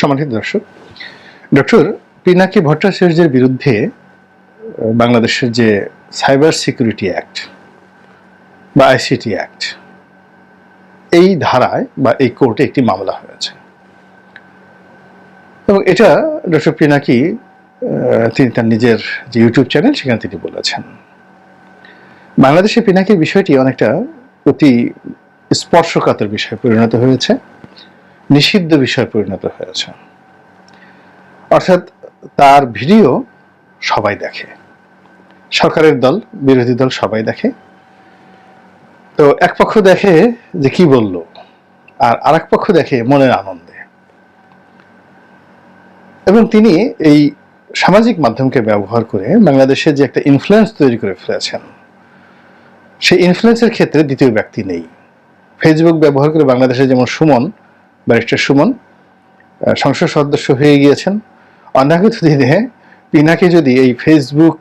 সম্মানিত দর্শক। ডক্টর পিনাকি ভট্টাচার্যের বিরুদ্ধে বাংলাদেশের যে সাইবার সিকিউরিটি অ্যাক্ট বা আইসিটি অ্যাক্ট, এই ধারায় বা এই কোর্টে একটি মামলা হয়েছে। এবং এটা ডক্টর পিনাকি তিনি তার নিজের যে ইউটিউব চ্যানেল, সেখানে তিনি বলেছেন। বাংলাদেশে পিনাকির বিষয়টি অনেকটা অতি স্পর্শকাতর বিষয়ে পরিণত হয়েছে। নিষিদ্ধ বিষয়ে পরিণত হয়েছে। অর্থাৎ তার ভিডিও সবাই দেখে। সরকারের দল, বিরোধী দল সবাই দেখে। তো এক পক্ষ দেখে যে কি বলল, আর আরেক পক্ষ দেখে মনের আনন্দে। এবং তিনি এই সামাজিক মাধ্যমকে ব্যবহার করে বাংলাদেশে যে একটা ইনফ্লুয়েন্স তৈরি করে ফেলেছেন, সেই ইনফ্লুয়েন্সের ক্ষেত্রে দ্বিতীয় ব্যক্তি নেই। ফেসবুক ব্যবহার করে বাংলাদেশে যেমন সুমন ব্যারিস্টার সুমন সংসদ সদস্য হয়ে গিয়েছেন। অনাগত দিনে পিনাকে যদি এই ফেসবুক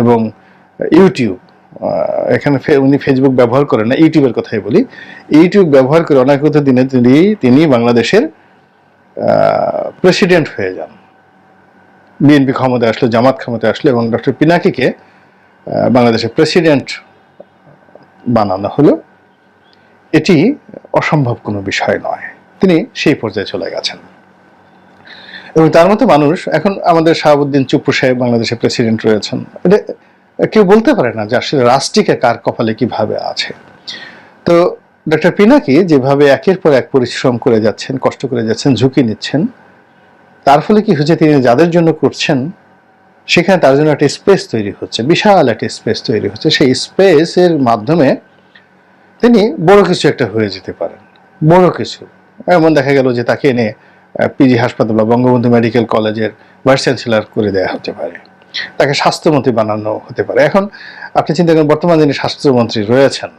এবং ইউটিউব এখানে উনি ফেসবুক ব্যবহার করেন না ইউটিউবের কথাই বলি। ইউটিউব ব্যবহার করে অনাগত দিনে তিনি তিনি বাংলাদেশের প্রেসিডেন্ট হয়ে যান। বিএনপি ক্ষমতায় আসলো, জামাত ক্ষমতায় আসলো, এবং ডক্টর পিনাকিকে বাংলাদেশের প্রেসিডেন্ট বানানো হলো। এটি অসম্ভব কোনো বিষয় নয়। তিনি সেই পর্যায়ে চলে গেছেন। এবং তার মতো মানুষ এখন আমাদের শাহাবুদ্দিন চুপ্পু সাহেব বাংলাদেশের প্রেসিডেন্ট রয়েছেন। কেউ বলতে পারে না যে আসলে রাষ্ট্রটিকে কার কপালে কীভাবে আছে। তো ডক্টর পিনাকি যেভাবে একের পর এক পরিশ্রম করে যাচ্ছেন, কষ্ট করে যাচ্ছেন, ঝুঁকি নিচ্ছেন, তার ফলে কি হচ্ছে তিনি যাদের জন্য করছেন, সেখানে তার জন্য একটা স্পেস তৈরি হচ্ছে, বিশাল একটা স্পেস তৈরি হচ্ছে। সেই স্পেসের মাধ্যমে তিনি বড় কিছু একটা হয়ে যেতে পারেন। বড় কিছু। এমন দেখা গেল যে তাকে এনে পিজি হাসপাতাল বা বঙ্গবন্ধু মেডিকেল কলেজের ভাইস চ্যান্সেলর করে দেওয়া হতে পারে। তাকে স্বাস্থ্যমন্ত্রী বানানো হতে পারে। এখন আপনি চিন্তা করেন, বর্তমানে যিনি স্বাস্থ্যমন্ত্রী রয়েছেন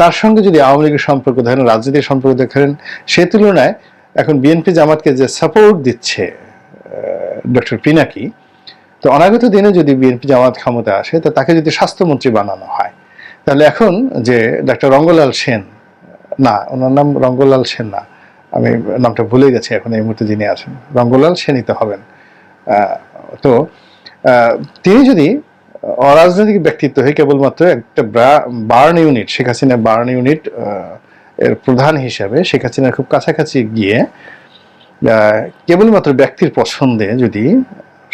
তার সঙ্গে যদি আওয়ামী লীগের সম্পর্ক ধরেন, রাজনীতির সম্পর্ক দেখেন সে তুলনায় এখন বিএনপি জামাতকে যে সাপোর্ট দিচ্ছে ডক্টর পিনাকি তো অনাগত দিনে যদি বিএনপি জামাত ক্ষমতা আসে, তো তাকে যদি স্বাস্থ্যমন্ত্রী বানানো হয়, তাহলে এখন যে ডাক্তার রঙ্গলাল সেন না, ওনার নাম রঙ্গলাল সেন না আমি নামটা ভুলে গেছি, এখন এই মুহূর্তে যিনি আছেন। রঙ্গলাল সেনই তো হবেন তো তিনি যদি অরাজনৈতিক ব্যক্তিত্ব হয়ে কেবলমাত্র একটা burn unit, Sheikh Hasina burn unit এর প্রধান হিসাবে শেখ হাসিনার খুব কাছাকাছি গিয়ে কেবলমাত্র ব্যক্তির পছন্দে যদি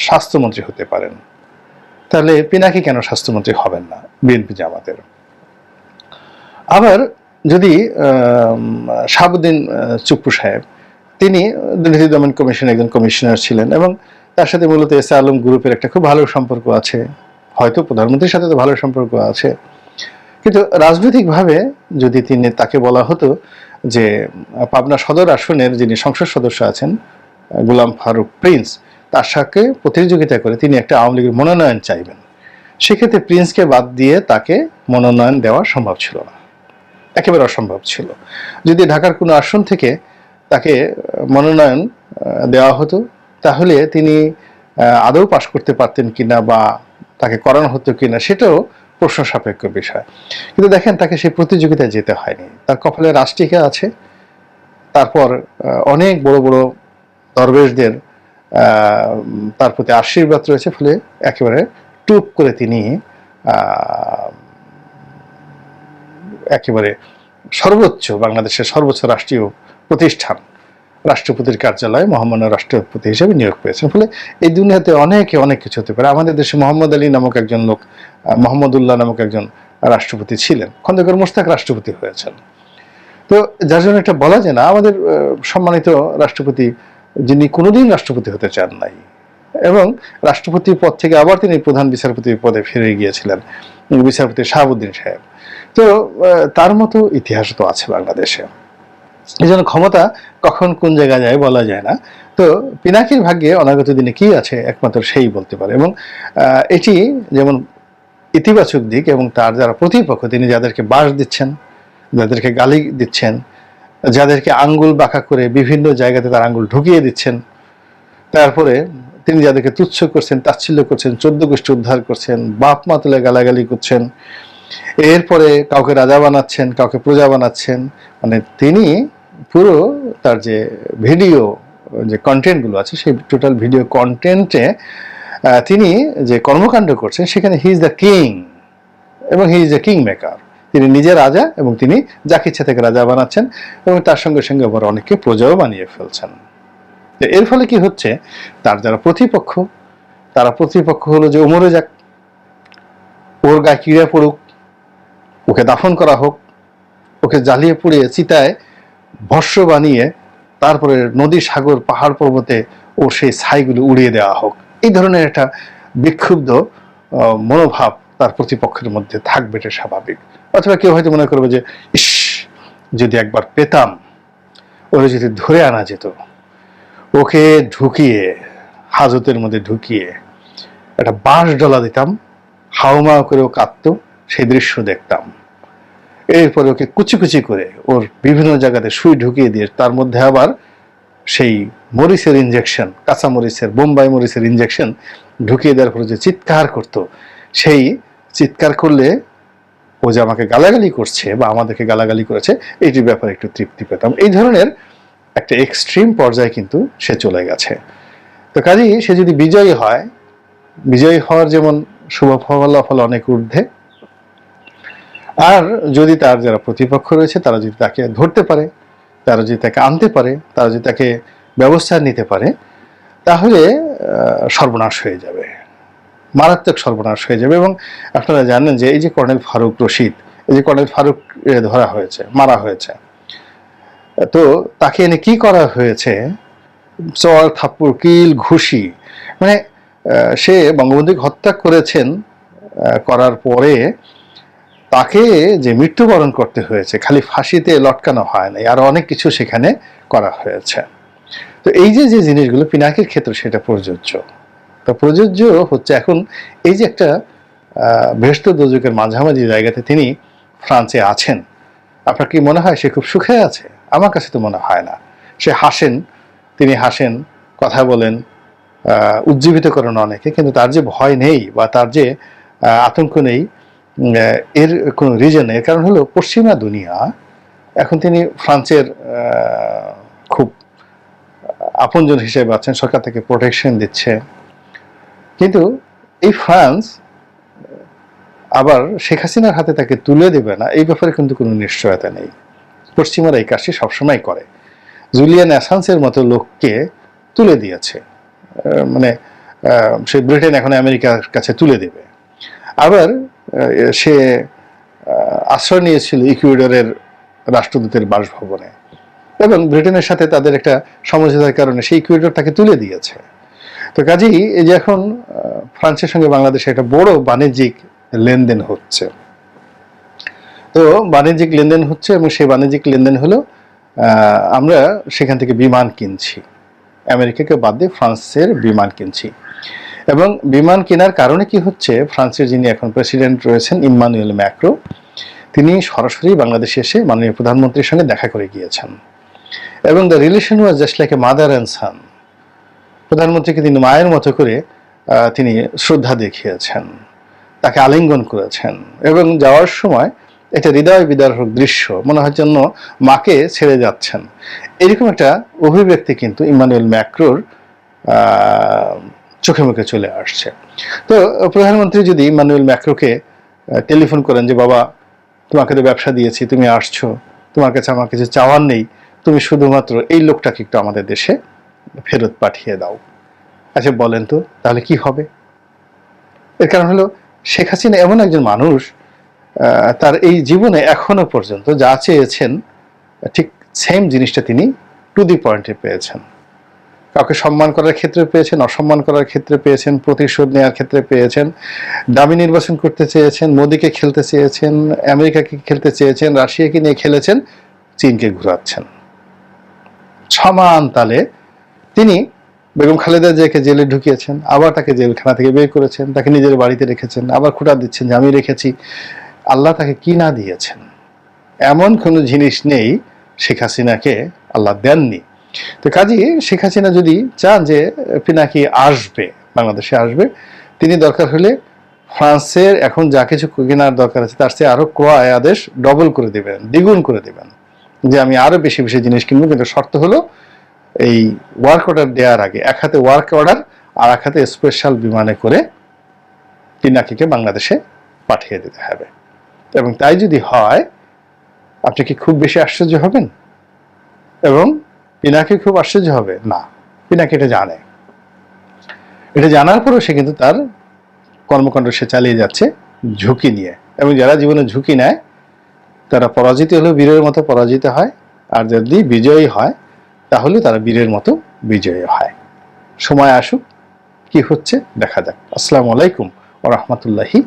স্বাস্থ্যমন্ত্রী হতে পারেন, তাহলে পিনাকি কেন স্বাস্থ্যমন্ত্রী হবেন না বিএনপি জামাতের? আবার যদি শাহাবুদ্দিন চুপ্পু সাহেব, তিনি দুর্নীতি দমন কমিশনের একজন কমিশনার ছিলেন এবং তার সাথে মূলত এস আলম গ্রুপের একটা খুব ভালো সম্পর্ক আছে। হয়তো প্রধানমন্ত্রীর সাথে তো ভালো সম্পর্ক আছে। কিন্তু রাজনৈতিকভাবে যদি তিনি তাকে বলা হতো যে, পাবনা সদর আসনের যিনি সংসদ সদস্য আছেন, গোলাম ফারুক প্রিন্স, তার সাথে প্রতিযোগিতা করে তিনি একটা আওয়ামী লীগের মনোনয়ন চাইবেন। সেক্ষেত্রে প্রিন্সকে বাদ দিয়ে তাকে মনোনয়ন দেওয়া সম্ভব ছিল না। একেবারে অসম্ভব ছিল। যদি ঢাকার কোনো আসন থেকে তাকে মনোনয়ন দেওয়া হতো, তাহলে তিনি আদৌ পাশ করতে পারতেন কিনা বা তাকে করানো হতো কিনা সেটাও প্রশ্ন সাপেক্ষ বিষয়। কিন্তু দেখেন, তাকে সেই প্রতিযোগিতায় যেতে হয়নি। তার কপালে রাষ্ট্রিকা আছে। তারপর অনেক বড় বড় দরবেশদের তার প্রতি আশীর্বাদ রয়েছে, ফলে একেবারে টুপ করে তিনি একেবারে সর্বোচ্চ, বাংলাদেশের সর্বোচ্চ রাষ্ট্রীয় প্রতিষ্ঠান, রাষ্ট্রপতির কার্যালয়ে, মহামান্য রাষ্ট্রপতি হিসেবে নিয়োগ পেয়েছেন। ফলে এই দুনিয়াতে অনেকে অনেক কিছু হতে পারে। আমাদের দেশে মোহাম্মদ আলী নামক একজন লোক মোহাম্মদুল্লাহ নামক একজন রাষ্ট্রপতি ছিলেন। খন্দকার মোস্তাক রাষ্ট্রপতি হয়েছেন। তো যার জন্য এটা বলা যায় না, আমাদের সম্মানিত রাষ্ট্রপতি যিনি কোনোদিন রাষ্ট্রপতি হতে চান নাই এবং রাষ্ট্রপতির পদ থেকে আবার তিনি প্রধান বিচারপতির পদে ফিরে গিয়েছিলেন, বিচারপতি শাহাবুদ্দিন সাহেব। তো তার মতো ইতিহাস তো আছে বাংলাদেশে। এই জন্য ক্ষমতা কখন কোন জায়গায় যায় বলা যায় না। তো, পিনাকির ভাগ্যে অনাগত দিনে কি আছে একমাত্র সেই বলতে পারে। এবং এটি যেমন ইতিবাচক দিক এবং তার যারা প্রতিপক্ষ, তিনি যাদেরকে বাস দিচ্ছেন, যাদেরকে গালি দিচ্ছেন, যাদেরকে আঙ্গুল বাঁকা করে বিভিন্ন জায়গাতে তার আঙ্গুল ঢুকিয়ে দিচ্ছেন, তারপরে তিনি যাদেরকে তুচ্ছ করছেন, তাচ্ছিল্য করছেন, চোদ্দ গোষ্ঠী উদ্ধার করছেন বাপ মা তুলে গালাগালি করছেন এরপরে কাউকে রাজা বানাচ্ছেন, কাউকে প্রজা বানাচ্ছেন মানে তিনি পুরো তার যে ভিডিও, যে কন্টেন্টগুলো আছে, সেই টোটাল ভিডিও কন্টেন্টে তিনি যে কর্মকাণ্ড করছেন, সেখানে হি ইজ দ্য কিং এবং he is a king maker তিনি নিজে রাজা এবং তিনি যাকে ইচ্ছা থেকে রাজা বানাচ্ছেন এবং তার সঙ্গে সঙ্গে আবার অনেককে প্রজাও বানিয়ে ফেলছেন। এর ফলে কি হচ্ছে? তার যারা প্রতিপক্ষ, তারা প্রতিপক্ষ হলো যে ওমরে যাক, ওর গায়ে কিড়ে পড়ুক ওকে দাফন করা হোক, ওকে জ্বালিয়ে পুড়িয়ে চিতায় ভস্য বানিয়ে তারপরে নদী সাগর, পাহাড় পর্বতে ওর সেই ছাইগুলো উড়িয়ে দেওয়া হোক। এই ধরনের একটা বিক্ষুব্ধ মনোভাব তার প্রতিপক্ষের মধ্যে থাকবে, এটা স্বাভাবিক। অথবা কেউ হয়তো মনে করবে যে, ইস, যদি একবার পেতাম, ওরে যদি ধরে আনা যেত। ওকে ঢুকিয়ে, হাজতের মধ্যে ঢুকিয়ে একটা বাঁশ ডলা দিতাম হাওমা করে ও কাঁদতো সেই দৃশ্য দেখতাম। এরপরে ওকে কুচি কুচি করে ওর বিভিন্ন জায়গাতে সুই ঢুকিয়ে দিয়ে তার মধ্যে আবার সেই মরিচের ইঞ্জেকশন কাঁচা মরিচের, বোম্বাই মরিচের ইঞ্জেকশন ঢুকিয়ে দেওয়ার পরে যে চিৎকার করতো, সেই চিৎকার করলে ও যে আমাকে গালাগালি করছে বা আমাদেরকে গালাগালি করেছে, এইটির ব্যাপারে একটু তৃপ্তি পেতাম। এই ধরনের একটা এক্সট্রিম পর্যায়ে কিন্তু সে চলে গেছে। তো কাজেই সে যদি বিজয়ী হয়, বিজয়ী হওয়ার যেমন শুভ ফলাফল অনেক ঊর্ধ্বে আর যদি তার যারা প্রতিপক্ষ রয়েছে, তারা যদি তাকে ধরতে পারে, তারা যদি তাকে আনতে পারে, তারা যদি তাকে ব্যবস্থা নিতে পারে, তাহলে সর্বনাশ হয়ে যাবে। মারাত্মক সর্বনাশ হয়ে যাবে এবং আপনারা জানেন যে এই যে কর্নেল ফারুক রশিদ, এই যে কর্নেল ফারুক ধরা হয়েছে, মারা হয়েছে। তো তাকে এনে কি করা হয়েছে? চর, থাপ্পড়, কিল, ঘুষি মানে সে বঙ্গবন্ধুকে হত্যা করেছেন করার পরে তাকে যে মৃত্যুবরণ করতে হয়েছে, খালি ফাঁসিতে লটকানো হয় নাই, আর অনেক কিছু সেখানে করা হয়েছে। তো এই যে যে জিনিসগুলো পিনাকির ক্ষেত্রে সেটা প্রযোজ্য। তো প্রযোজ্য হচ্ছে এখন এই যে একটা বৃহস্ত দোজকের মাঝামাঝি জায়গাতে তিনি ফ্রান্সে আছেন। আপনার কি মনে হয় সে খুব সুখে আছে? আমার কাছে তো মনে হয় না। সে হাসেন, তিনি হাসেন, কথা বলেন উজ্জীবিত করেন অনেকে, কিন্তু তার যে ভয় নেই বা তার যে আতঙ্ক নেই এর কোনো রিজন এর কারণ হলো পশ্চিমা দুনিয়া, এখন তিনি ফ্রান্সের খুব আপনজন হিসেবে আছেন, সরকার থেকে প্রোটেকশন দিচ্ছে। কিন্তু এই ফ্রান্স, আবার শেখ হাসিনার হাতে তাকে তুলে দেবে না, এই ব্যাপারে কিন্তু কোনো নিশ্চয়তা নেই। পশ্চিমারা এই কাজটি সবসময় করে। জুলিয়ান অ্যাসান্সের মতো লোককে তুলে দিয়েছে। মানে সে ব্রিটেন এখন আমেরিকার কাছে তুলে দেবে। আবার সে আশ্রয় নিয়েছিল ইকুয়েডরের রাষ্ট্রদূতের বাসভবনে। এবং ব্রিটেনের সাথে তাদের একটা সমঝোতার কারণে সেই ইকুয়েডর তাকে তুলে দিয়েছে। তো কাজেই এই যে এখন ফ্রান্সের সঙ্গে বাংলাদেশে একটা বড় বাণিজ্যিক লেনদেন হচ্ছে। তো বাণিজ্যিক লেনদেন হচ্ছে এবং সেই বাণিজ্যিক লেনদেন হলো আমরা সেখান থেকে বিমান কিনছি। আমেরিকাকে বাদ দিয়ে ফ্রান্সের বিমান কিনছি। এবং বিমান কেনার কারণে কি হচ্ছে? ফ্রান্সের যিনি এখন প্রেসিডেন্ট রয়েছেন, ইম্মানুয়েল ম্যাক্রো, তিনি সরাসরি বাংলাদেশে এসে মাননীয় প্রধানমন্ত্রীর সঙ্গে দেখা করে গিয়েছেন। এবং the relation was just like a mother and son প্রধানমন্ত্রীকে তিনি মায়ের মতো করে তিনি শ্রদ্ধা দেখিয়েছেন, তাকে আলিঙ্গন করেছেন। এবং যাওয়ার সময় এটা হৃদয় বিদারক দৃশ্য, মনে হয় জন্য মাকে ছেড়ে যাচ্ছেন। এরকম একটা অভিব্যক্তি কিন্তু ইমানুয়েল ম্যাক্রোর চোখে মুখে চলে আসছে। তো প্রধানমন্ত্রী যদি ইমানুয়েল ম্যাক্রোকে টেলিফোন করেন যে, বাবা, তোমাকে তো ব্যবসা দিয়েছি, তুমি আসছো, তোমার কাছে আমার কিছু চাওয়ার নেই, তুমি শুধুমাত্র এই লোকটাকে একটু আমাদের দেশে ফেরত পাঠিয়ে দাও। আচ্ছা বলেন তো, তাহলে কি হবে? এর কারণ হলো, শেখ হাসিনা এমন একজন মানুষ তার এই জীবনে এখনও পর্যন্ত যা চেয়েছেন, ঠিক সেম জিনিসটা তিনি টু দি পয়েন্টে পেয়েছেন। কাউকে সম্মান করার ক্ষেত্রে পেয়েছেন, অসম্মান করার ক্ষেত্রে পেয়েছেন, প্রতিশোধ নেওয়ার ক্ষেত্রে পেয়েছেন, দামি নির্বাচন করতে চেয়েছেন, মোদীকে খেলতে চেয়েছেন, আমেরিকাকে খেলতে চেয়েছেন, রাশিয়াকে নিয়ে খেলেছেন, চীনকে ঘুরাচ্ছেন। সমান তালে তিনি বেগম খালেদা জিয়াকে জেলে ঢুকিয়েছেন, আবার তাকে জেলখানা থেকে বের করেছেন, তাকে নিজের বাড়িতে রেখেছেন, আবার খুঁটা দিচ্ছেন যে আমি রেখেছি। আল্লাহ তাকে কি না দিয়েছেন? এমন কোনো জিনিস নেই শেখ হাসিনাকে আল্লাহ দেননি। তো কাজী শেখ হাসিনা যদি চান যে পিনাকি আসবে, বাংলাদেশে আসবে, তিনি দরকার হলে ফ্রান্সের এখন যা কিছু কেনার দরকার আছে, তার চেয়ে আরও ক্রয় আদেশ ডবল করে দেবেন, দ্বিগুণ করে দেবেন। যে আমি আরও বেশি বেশি জিনিস কিনবো, কিন্তু শর্ত হলো এই ওয়ার্ক অর্ডার দেওয়ার আগে, এক হাতে ওয়ার্ক অর্ডার আর এক হাতে স্পেশাল বিমানে করে পিনাকিকে বাংলাদেশে পাঠিয়ে দিতে হবে। এবং তাই যদি হয়, আপনি কি খুব বেশি আশ্চর্য হবেন? এবং পিনাকি খুব আশ্চর্য হবে। না, পিনাকি এটা জানে। এটা জানার পরেও সে কিন্তু তার কর্মকাণ্ড সে চালিয়ে যাচ্ছে ঝুঁকি নিয়ে। এবং যারা জীবনে ঝুঁকি নেয়, তারা পরাজিত হলেও বীরের মতো পরাজিত হয়। আর যদি বিজয়ী হয়, তাহলে তারা বীরের মতো বিজয়ী হয়। সময় আসুক, কি হচ্ছে দেখা যাক। আসসালামু আলাইকুম ও রহমতুল্লাহি